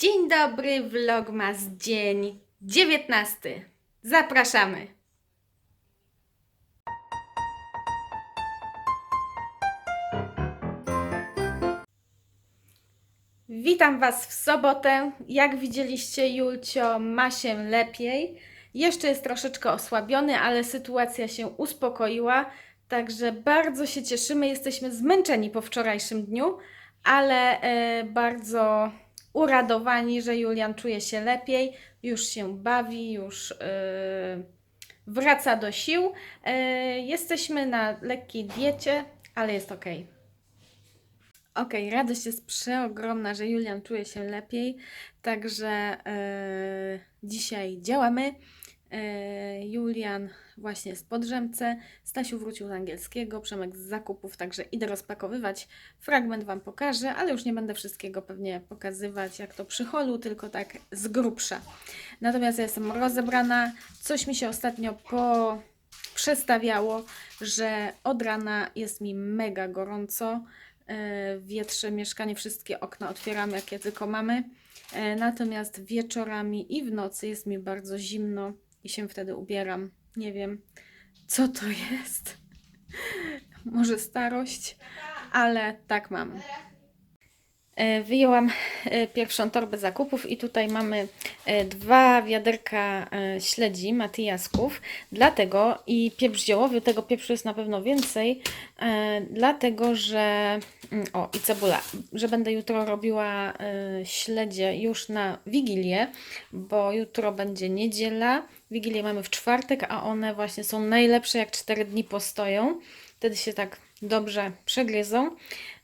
Dzień dobry, vlogmas, dzień 19. Zapraszamy. Witam Was w sobotę. Jak widzieliście, Julcio ma się lepiej. Jeszcze jest troszeczkę osłabiony, ale sytuacja się uspokoiła. Także bardzo się cieszymy. Jesteśmy zmęczeni po wczorajszym dniu, ale e, bardzo uradowani, że Julian czuje się lepiej, już się bawi, już e, wraca do sił. E, jesteśmy na lekkiej diecie, ale jest ok. Okej, radość jest przeogromna, że Julian czuje się lepiej, także e, dzisiaj działamy. E, Julian właśnie z Podrzemce, Stasiu wrócił z angielskiego, Przemek z zakupów, także idę rozpakowywać. Fragment Wam pokażę, ale już nie będę wszystkiego pewnie pokazywać jak to przy holu, tylko tak z grubsza. Natomiast ja jestem rozebrana, coś mi się ostatnio po przestawiało, że od rana jest mi mega gorąco. E, Wietrze mieszkanie, wszystkie okna otwieramy, jakie tylko mamy. E, Natomiast wieczorami i w nocy jest mi bardzo zimno i się wtedy ubieram. Nie wiem, co to jest. Może starość, ale tak mam. E, Wyjęłam e, pierwszą torbę zakupów i tutaj mamy e, dwa wiaderka śledzi matyjasków, dlatego i pieprz ziołowy, tego pieprzu jest na pewno więcej, dlatego że mm, o i cebula, że będę jutro robiła śledzie już na Wigilię, bo jutro będzie niedziela, Wigilię mamy w czwartek, a one właśnie są najlepsze jak 4 dni postoją, wtedy się tak dobrze przegryzą,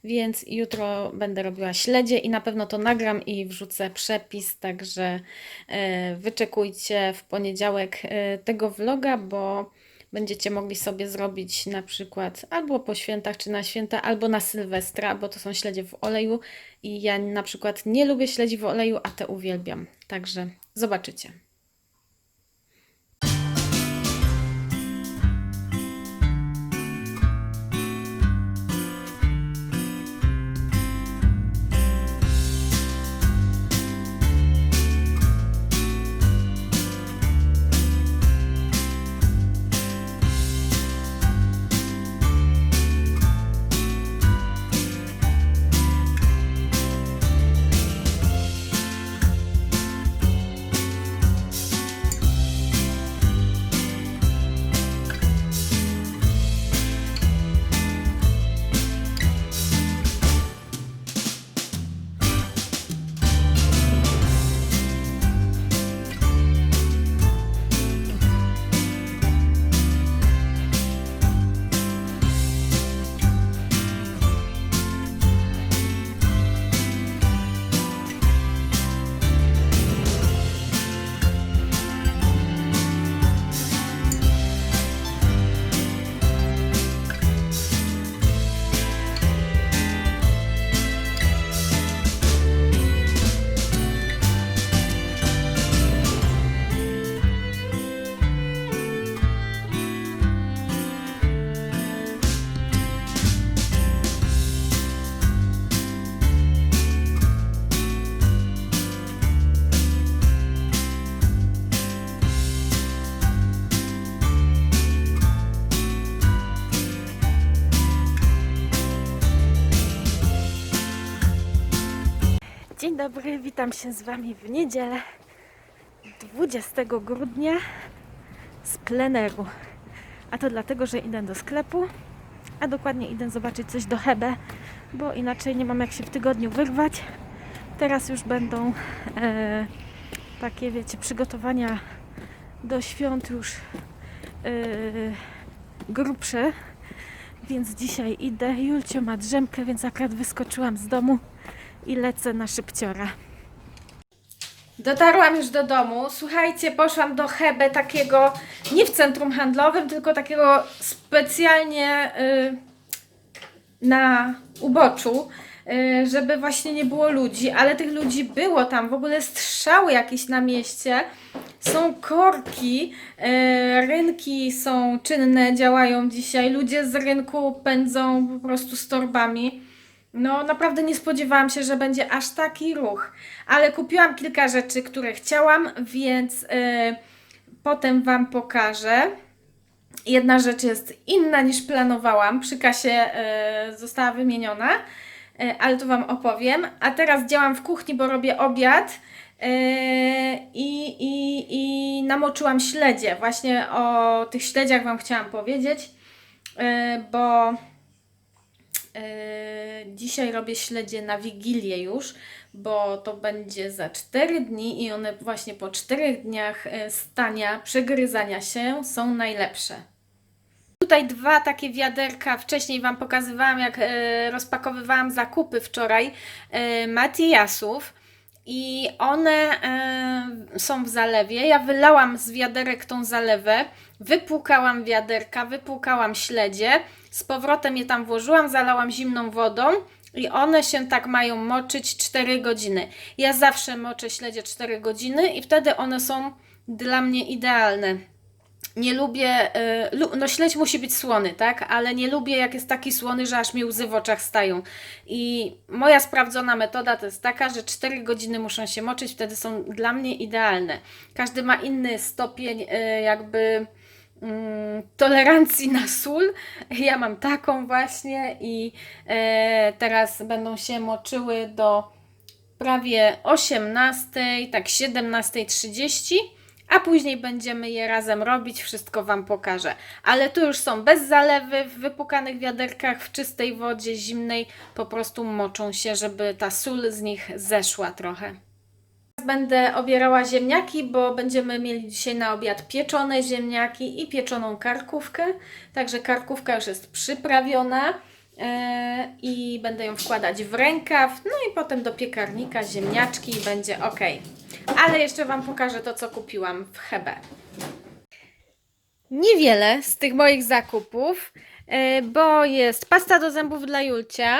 więc jutro będę robiła śledzie i na pewno to nagram i wrzucę przepis, także e, wyczekujcie w poniedziałek e, tego vloga, bo będziecie mogli sobie zrobić na przykład albo po świętach, czy na święta, albo na Sylwestra, bo to są śledzie w oleju i ja na przykład nie lubię śledzi w oleju, a te uwielbiam, także zobaczycie. Witam się z Wami w niedzielę 20 grudnia z pleneru. A to dlatego, że idę do sklepu, a dokładnie idę zobaczyć coś do Hebe, bo inaczej nie mam jak się w tygodniu wyrwać. Teraz już będą e, takie, wiecie, przygotowania do świąt już e, grubsze, więc dzisiaj idę. Julcio ma drzemkę, więc akurat wyskoczyłam z domu i lecę na szybciora. Dotarłam już do domu. Słuchajcie, poszłam do Hebe takiego, nie w centrum handlowym, tylko takiego specjalnie y, na uboczu, y, żeby właśnie nie było ludzi, ale tych ludzi było tam, w ogóle strzały jakieś na mieście. Są korki, y, rynki są czynne, działają dzisiaj. Ludzie z rynku pędzą po prostu z torbami. No, naprawdę nie spodziewałam się, że będzie aż taki ruch, ale kupiłam kilka rzeczy, które chciałam, więc y, potem Wam pokażę. Jedna rzecz jest inna niż planowałam, przy kasie y, została wymieniona, y, ale to Wam opowiem. A teraz działam w kuchni, bo robię obiad. y, I, i, I namoczyłam śledzie. Właśnie o tych śledziach Wam chciałam powiedzieć, y, bo Yy, Dzisiaj robię śledzie na Wigilię już, bo to będzie za 4 dni i one właśnie po 4 dniach yy, stania, przegryzania się są najlepsze. Tutaj dwa takie wiaderka. Wcześniej Wam pokazywałam, jak yy, rozpakowywałam zakupy wczoraj yy, Matiasów. I one yy, są w zalewie. Ja wylałam z wiaderek tą zalewę, wypłukałam wiaderka, wypłukałam śledzie, z powrotem je tam włożyłam, zalałam zimną wodą i one się tak mają moczyć 4 godziny. Ja zawsze moczę śledzie 4 godziny i wtedy one są dla mnie idealne. Nie lubię, y, no śledź musi być słony, tak? Ale nie lubię jak jest taki słony, że aż mi łzy w oczach stają. I moja sprawdzona metoda to jest taka, że 4 godziny muszą się moczyć, wtedy są dla mnie idealne. Każdy ma inny stopień y, jakby tolerancji na sól. Ja mam taką właśnie i e, teraz będą się moczyły do prawie 18, tak 17.30, a później będziemy je razem robić, wszystko Wam pokażę. Ale tu już są bez zalewy, w wypukanych wiaderkach, w czystej wodzie zimnej, po prostu moczą się, żeby ta sól z nich zeszła trochę. Będę obierała ziemniaki, bo będziemy mieli dzisiaj na obiad pieczone ziemniaki i pieczoną karkówkę. Także karkówka już jest przyprawiona e, i będę ją wkładać w rękaw. No i potem do piekarnika ziemniaczki i będzie ok. Ale jeszcze Wam pokażę to, co kupiłam w Hebe. Niewiele z tych moich zakupów, e, bo jest pasta do zębów dla Julcia.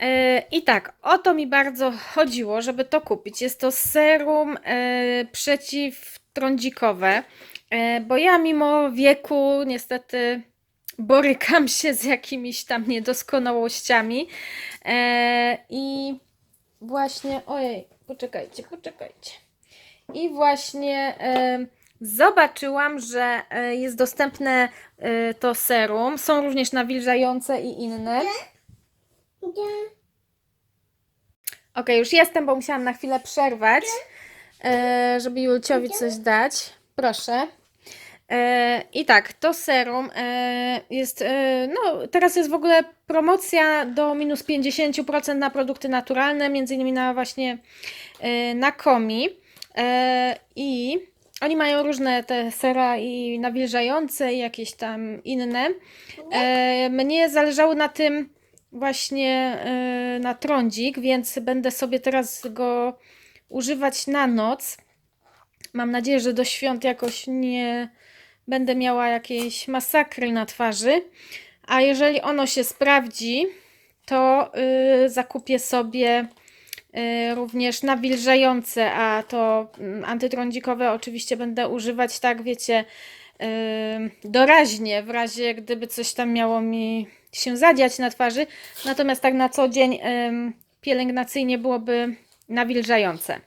E, I tak, o to mi bardzo chodziło, żeby to kupić. Jest to serum e, przeciwtrądzikowe, e, bo ja mimo wieku niestety borykam się z jakimiś tam niedoskonałościami. I właśnie, ojej, poczekajcie, poczekajcie. I właśnie zobaczyłam, że jest dostępne to serum. Są również nawilżające i inne. Ok, już jestem, bo musiałam na chwilę przerwać, e, żeby Julciowi coś dać. Proszę. E, I tak, to serum e, jest, no teraz jest w ogóle promocja do minus 50% na produkty naturalne, między innymi na właśnie na Komi. I oni mają różne te sera i nawilżające i jakieś tam inne. Mnie zależało na tym właśnie e, na trądzik, więc będę sobie teraz go używać na noc. Mam nadzieję, że do świąt jakoś nie będę miała jakiejś masakry na twarzy. A jeżeli ono się sprawdzi, to y, zakupię sobie y, również nawilżające, a to mm, antytrądzikowe oczywiście będę używać tak, wiecie, y, doraźnie, w razie gdyby coś tam miało mi się zadziać na twarzy. Natomiast tak na co dzień pielęgnacyjnie byłoby nawilżające.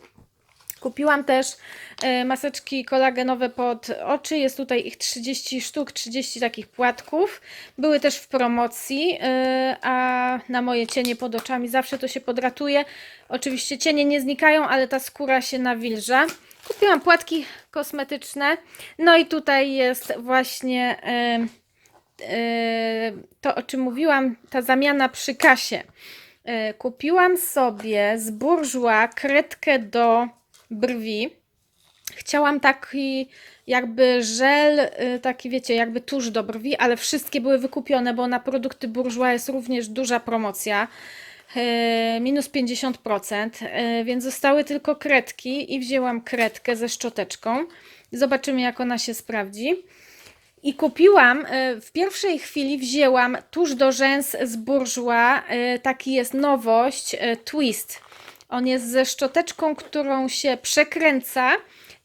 Kupiłam też e, maseczki kolagenowe pod oczy. Jest tutaj ich 30 sztuk, 30 takich płatków. Były też w promocji, e, a na moje cienie pod oczami zawsze to się podratuje. Oczywiście cienie nie znikają, ale ta skóra się nawilża. Kupiłam płatki kosmetyczne. No i tutaj jest właśnie to, o czym mówiłam, ta zamiana przy kasie. E, Kupiłam sobie z Bourjois kredkę do brwi. Chciałam taki jakby żel, y, taki wiecie, jakby tusz do brwi, ale wszystkie były wykupione, bo na produkty Bourjois jest również duża promocja. y, Minus 50%, y, więc zostały tylko kredki i wzięłam kredkę ze szczoteczką. Zobaczymy, jak ona się sprawdzi. I kupiłam, y, w pierwszej chwili wzięłam tusz do rzęs z Bourjois, y, taki jest nowość, y, Twist. On jest ze szczoteczką, którą się przekręca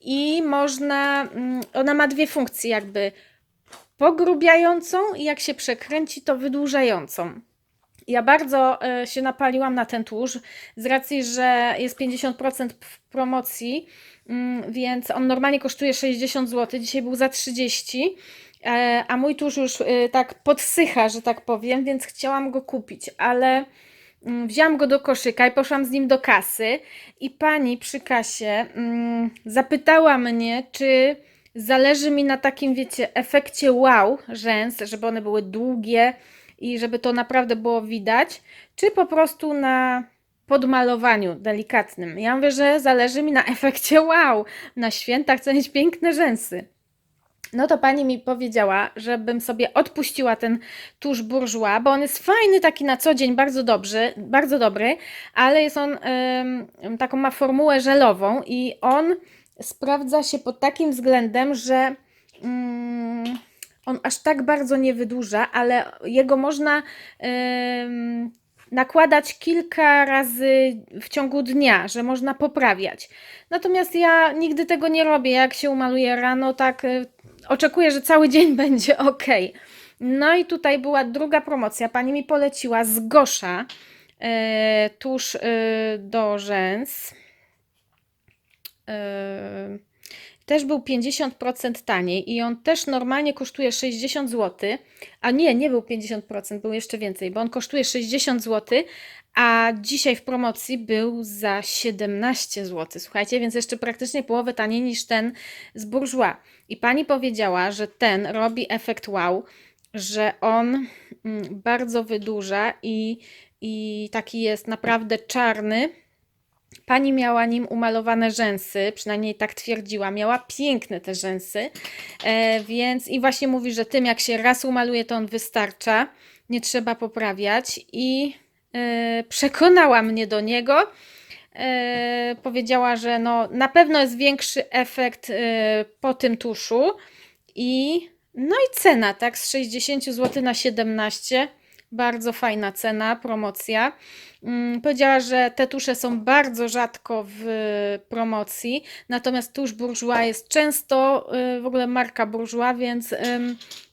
i można, mm, ona ma dwie funkcje jakby pogrubiającą i jak się przekręci to wydłużającą. Ja bardzo się napaliłam na ten tusz z racji, że jest 50% w promocji, mm, więc on normalnie kosztuje 60 zł, dzisiaj był za 30, e, a mój tusz już e, tak podsycha, że tak powiem, więc chciałam go kupić, ale mm, wzięłam go do koszyka i poszłam z nim do kasy i pani przy kasie mm, zapytała mnie, czy zależy mi na takim, wiecie, efekcie wow rzęs, żeby one były długie, i żeby to naprawdę było widać, czy po prostu na podmalowaniu delikatnym. Ja mówię, że zależy mi na efekcie wow. Na święta chcę mieć piękne rzęsy. No to pani mi powiedziała, żebym sobie odpuściła ten tusz bourgeois, bo on jest fajny taki na co dzień, bardzo dobry, bardzo dobry, ale jest on ym, taką ma formułę żelową i on sprawdza się pod takim względem, że ym, on aż tak bardzo nie wydłuża, ale jego można ym, nakładać kilka razy w ciągu dnia, że można poprawiać. Natomiast ja nigdy tego nie robię. Jak się umaluję rano, tak oczekuję, że cały dzień będzie ok. No i tutaj była druga promocja. Pani mi poleciła z Gosza y, tuż y, do rzęs. Y, też był 50% taniej i on też normalnie kosztuje 60 zł, a nie, nie był 50%, był jeszcze więcej, bo on kosztuje 60 zł, a dzisiaj w promocji był za 17 zł. Słuchajcie, więc jeszcze praktycznie połowę taniej niż ten z Bourgeois. I pani powiedziała, że ten robi efekt wow, że on mm, bardzo wydłuża i, i taki jest naprawdę czarny Pani miała nim umalowane rzęsy, przynajmniej tak twierdziła. Miała piękne te rzęsy, e, więc i właśnie mówi, że tym jak się raz umaluje, to on wystarcza, nie trzeba poprawiać. I e, przekonała mnie do niego. E, powiedziała, że no, na pewno jest większy efekt e, po tym tuszu. I no i cena, tak, z 60 zł na 17 bardzo fajna cena, promocja. Mm, powiedziała, że te tusze są bardzo rzadko w promocji, natomiast tusz Bourgeois jest często y, w ogóle marka Bourgeois, więc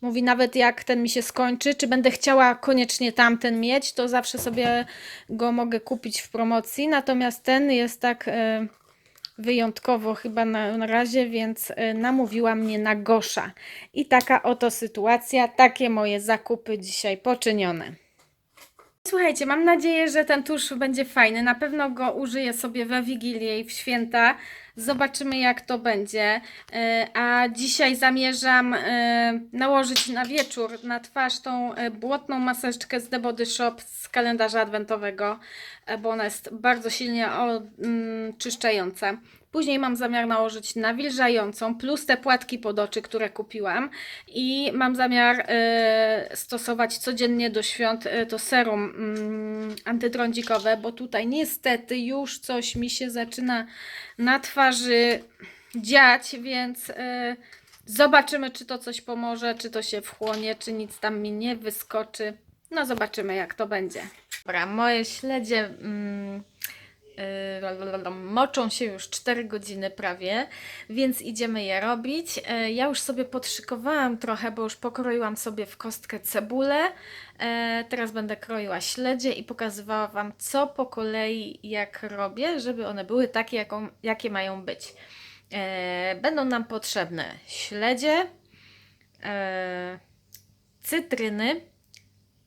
mówi nawet jak ten mi się skończy, czy będę chciała koniecznie tamten mieć, to zawsze sobie go mogę kupić w promocji, natomiast ten jest tak y, wyjątkowo chyba na, na razie, więc y, namówiła mnie na Gosza. I taka oto sytuacja, takie moje zakupy dzisiaj poczynione. Słuchajcie, mam nadzieję, że ten tusz będzie fajny. Na pewno go użyję sobie we Wigilię i w święta. Zobaczymy, jak to będzie. E, A dzisiaj zamierzam e, nałożyć na wieczór na twarz tą e, błotną maseczkę z The Body Shop z kalendarza adwentowego, bo ona jest bardzo silnie oczyszczająca. Później mam zamiar nałożyć nawilżającą, plus te płatki pod oczy, które kupiłam. I mam zamiar stosować codziennie do świąt to serum mm, antytrądzikowe, bo tutaj niestety już coś mi się zaczyna na twarzy dziać, więc e, zobaczymy, czy to coś pomoże, czy to się wchłonie, czy nic tam mi nie wyskoczy. No zobaczymy, jak to będzie. Dobra, moje śledzie... Mm, moczą się już 4 godziny prawie, więc idziemy je robić. Yy, Ja już sobie podszykowałam trochę, bo już pokroiłam sobie w kostkę cebulę. Yy, Teraz będę kroiła śledzie i pokazywała Wam, co po kolei jak robię, żeby one były takie, jaką, jakie mają być. Yy, Będą nam potrzebne śledzie, yy, cytryny,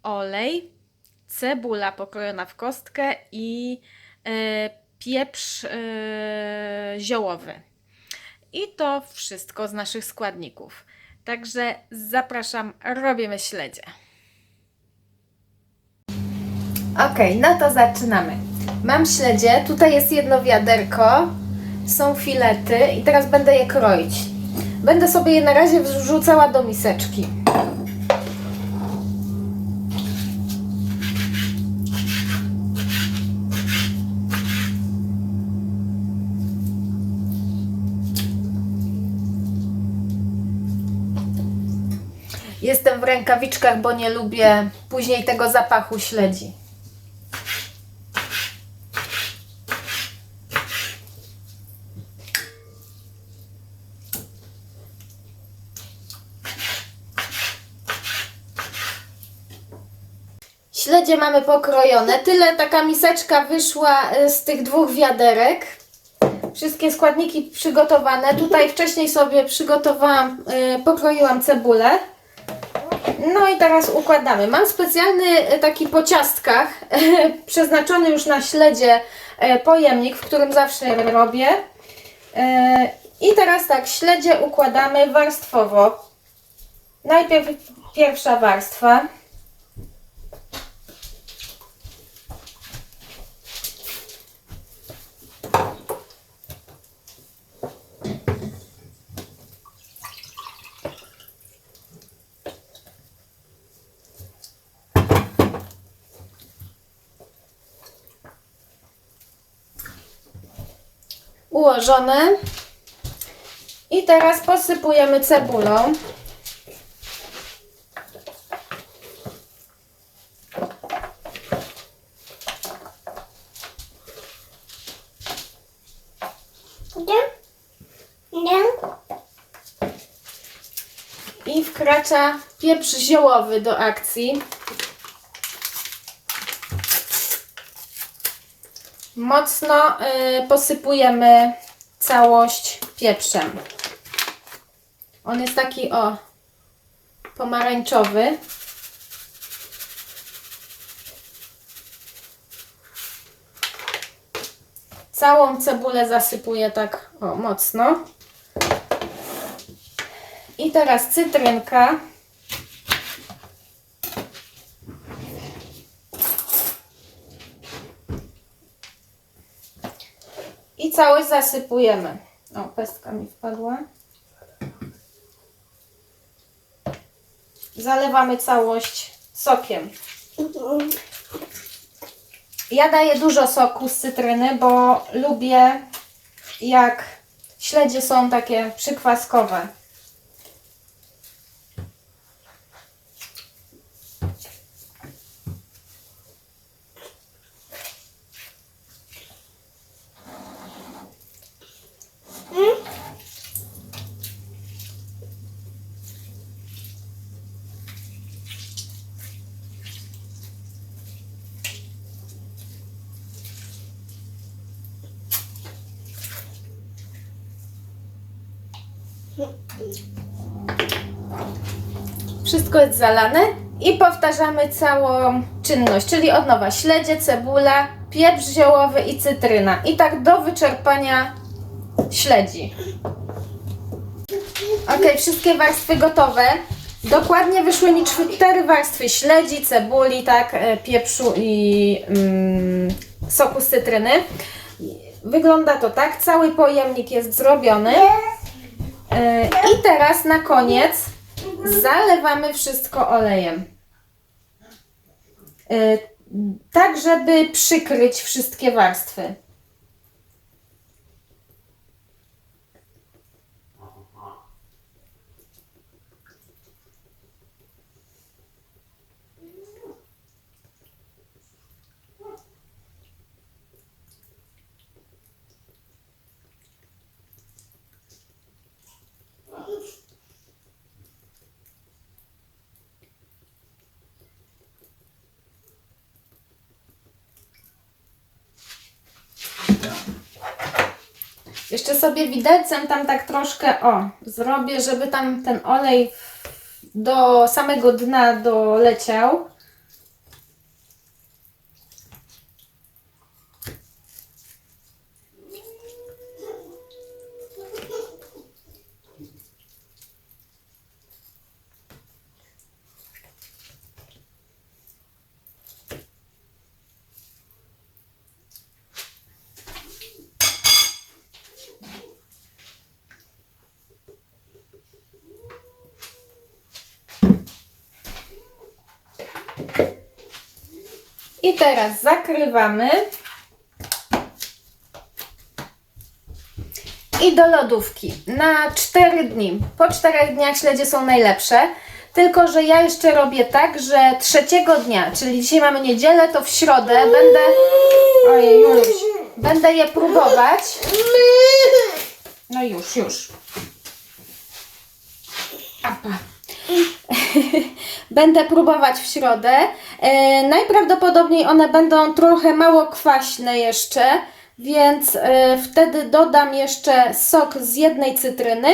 olej, cebula pokrojona w kostkę i pieprz e, ziołowy. I to wszystko z naszych składników. Także zapraszam, robimy śledzie. Ok, no to zaczynamy. Mam śledzie, tutaj jest jedno wiaderko, są filety i teraz będę je kroić. Będę sobie je na razie wrzucała do miseczki. Jestem w rękawiczkach, bo nie lubię później tego zapachu śledzi. Śledzie mamy pokrojone. Tyle taka miseczka wyszła y, z tych dwóch wiaderek. Wszystkie składniki przygotowane. Tutaj wcześniej sobie przygotowałam, y, pokroiłam cebulę. No i teraz układamy. Mam specjalny y, taki po ciastkach, przeznaczony już na śledzie y, pojemnik, w którym zawsze robię. Y, I teraz tak, śledzie układamy warstwowo. Najpierw pierwsza warstwa. I teraz posypujemy cebulą. I wkracza pieprz ziołowy do akcji. Mocno y, posypujemy całość pieprzem. On jest taki o pomarańczowy. Całą cebulę zasypuję tak o mocno. I teraz cytrynka. Całość zasypujemy. O, pestka mi wpadła. Zalewamy całość sokiem. Ja daję dużo soku z cytryny, bo lubię jak śledzie są takie przykwaskowe. Wszystko jest zalane i powtarzamy całą czynność, czyli od nowa śledzie, cebula, pieprz ziołowy i cytryna. I tak do wyczerpania śledzi. Ok, wszystkie warstwy gotowe. Dokładnie wyszły mi cztery warstwy śledzi, cebuli, tak, e, pieprzu i mm, soku z cytryny. Wygląda to tak, cały pojemnik jest zrobiony. E, I teraz na koniec zalewamy wszystko olejem. E, Tak, żeby przykryć wszystkie warstwy. Jeszcze sobie widelcem tam tak troszkę, o, zrobię, żeby tam ten olej do samego dna doleciał. I teraz zakrywamy. I do lodówki na 4 dni. Po 4 dniach śledzie są najlepsze. Tylko, że ja jeszcze robię tak, że trzeciego dnia, czyli dzisiaj mamy niedzielę, to w środę będę. Ojej, Juluś, będę je próbować. No już, już. Apa. Będę próbować w środę. E, najprawdopodobniej one będą trochę mało kwaśne jeszcze, więc e, wtedy dodam jeszcze sok z jednej cytryny.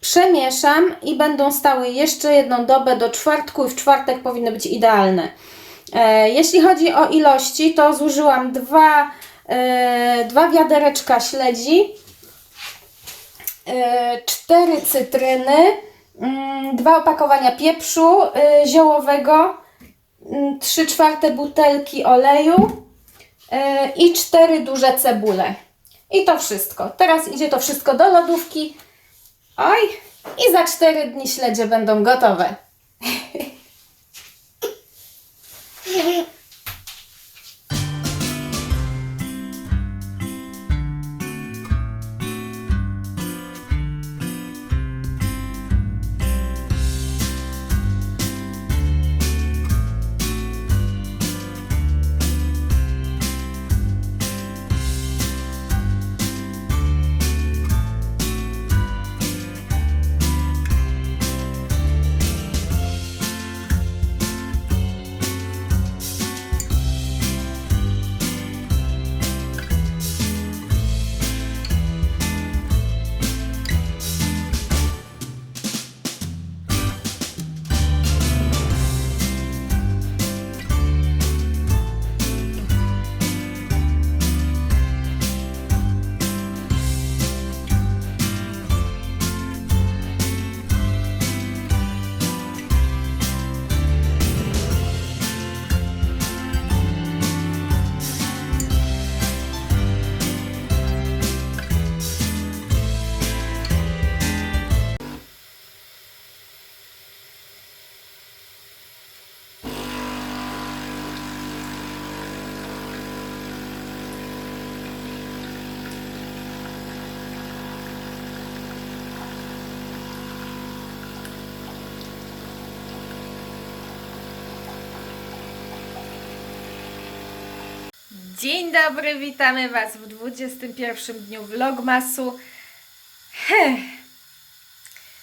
Przemieszam i będą stały jeszcze jedną dobę do czwartku i w czwartek powinny być idealne. E, jeśli chodzi o ilości, to zużyłam dwa, e, dwa wiadereczka śledzi, e, cztery cytryny, dwa opakowania pieprzu e, ziołowego, mm, trzy czwarte butelki oleju e, i cztery duże cebule. I to wszystko. Teraz idzie to wszystko do lodówki. Oj, i za cztery dni śledzie będą gotowe. Dzień dobry, witamy Was w 21 dniu vlogmasu. Heh.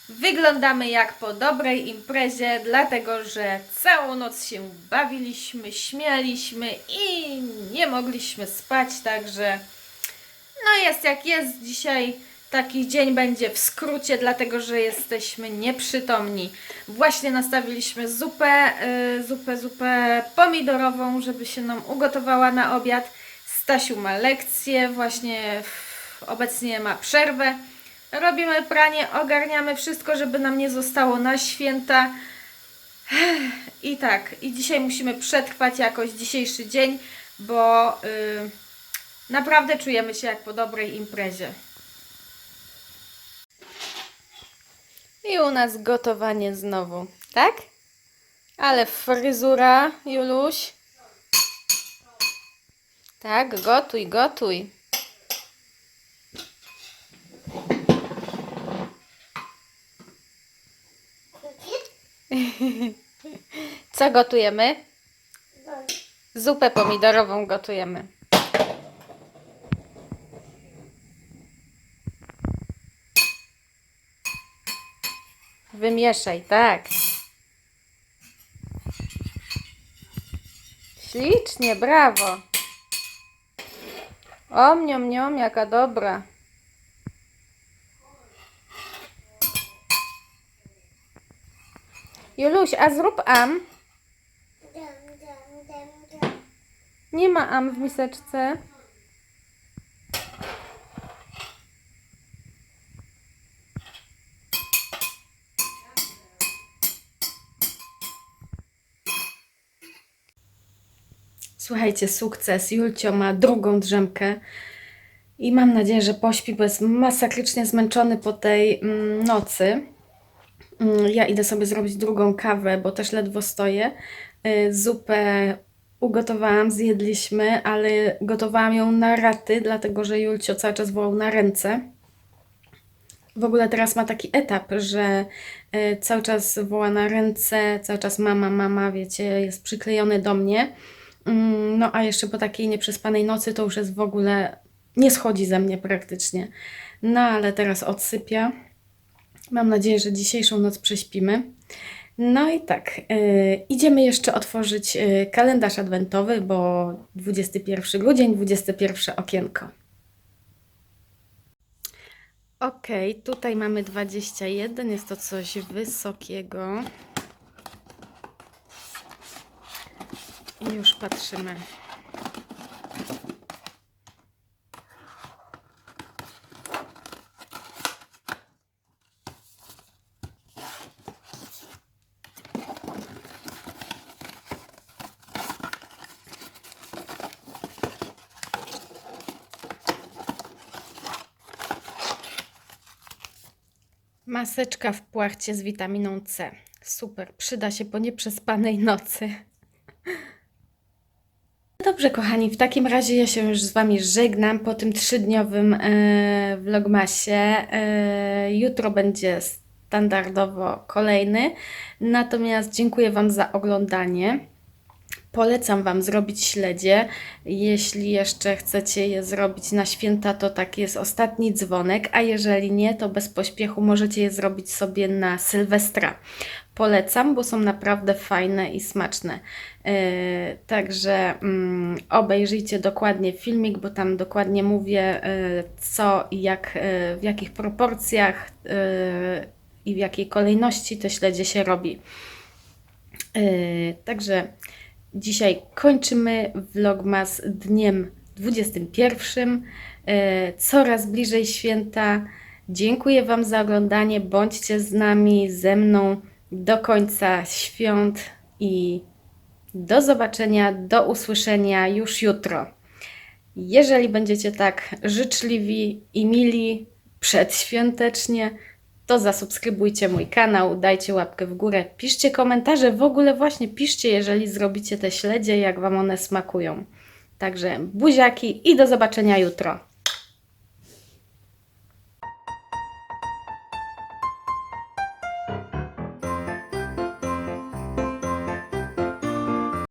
Wyglądamy jak po dobrej imprezie, dlatego że całą noc się bawiliśmy, śmialiśmy i nie mogliśmy spać, także no jest jak jest. Dzisiaj taki dzień będzie w skrócie, dlatego że jesteśmy nieprzytomni. Właśnie nastawiliśmy zupę, y, zupę, zupę pomidorową, żeby się nam ugotowała na obiad. Stasiu ma lekcję, właśnie obecnie ma przerwę. Robimy pranie, ogarniamy wszystko, żeby nam nie zostało na święta. I tak, i dzisiaj musimy przetrwać jakoś dzisiejszy dzień, bo y, naprawdę czujemy się jak po dobrej imprezie. I u nas gotowanie znowu, tak? Ale fryzura, Juluś. Tak, gotuj, gotuj. Co gotujemy? Zupę pomidorową gotujemy. Wymieszaj, tak. Ślicznie, brawo. O, mniom, mniom, jaka dobra. Juluś, a zrób am. Nie ma am w miseczce. Słuchajcie, sukces. Julcio ma drugą drzemkę i mam nadzieję, że pośpi, bo jest masakrycznie zmęczony po tej mm, nocy. Mm, Ja idę sobie zrobić drugą kawę, bo też ledwo stoję. Y, Zupę ugotowałam, zjedliśmy, ale gotowałam ją na raty, dlatego że Julcio cały czas wołał na ręce. W ogóle teraz ma taki etap, że y, cały czas woła na ręce, cały czas mama, mama, wiecie, jest przyklejony do mnie. Mm, No a jeszcze po takiej nieprzespanej nocy to już jest w ogóle, nie schodzi ze mnie praktycznie. No ale teraz odsypia. Mam nadzieję, że dzisiejszą noc prześpimy. No i tak, yy, idziemy jeszcze otworzyć yy, kalendarz adwentowy, bo 21 grudzień, 21 okienko. Ok, tutaj mamy 21, jest to coś wysokiego. I już patrzymy. Maseczka w płachcie z witaminą C. Super, przyda się po nieprzespanej nocy. Dobrze, kochani, w takim razie ja się już z Wami żegnam po tym trzydniowym e, vlogmasie. E, jutro będzie standardowo kolejny. Natomiast dziękuję Wam za oglądanie. Polecam Wam zrobić śledzie. Jeśli jeszcze chcecie je zrobić na święta, to taki jest ostatni dzwonek, a jeżeli nie, to bez pośpiechu możecie je zrobić sobie na Sylwestra. Polecam, bo są naprawdę fajne i smaczne. Yy, także mm, obejrzyjcie dokładnie filmik, bo tam dokładnie mówię, yy, co i jak, yy, w jakich proporcjach yy, i w jakiej kolejności te śledzie się robi. Yy, także dzisiaj kończymy vlogmas dniem 21. Yy, coraz bliżej święta. Dziękuję Wam za oglądanie. Bądźcie z nami, ze mną do końca świąt i do zobaczenia, do usłyszenia już jutro. Jeżeli będziecie tak życzliwi i mili przedświątecznie, to zasubskrybujcie mój kanał, dajcie łapkę w górę, piszcie komentarze, w ogóle właśnie piszcie, jeżeli zrobicie te śledzie, jak Wam one smakują. Także buziaki i do zobaczenia jutro.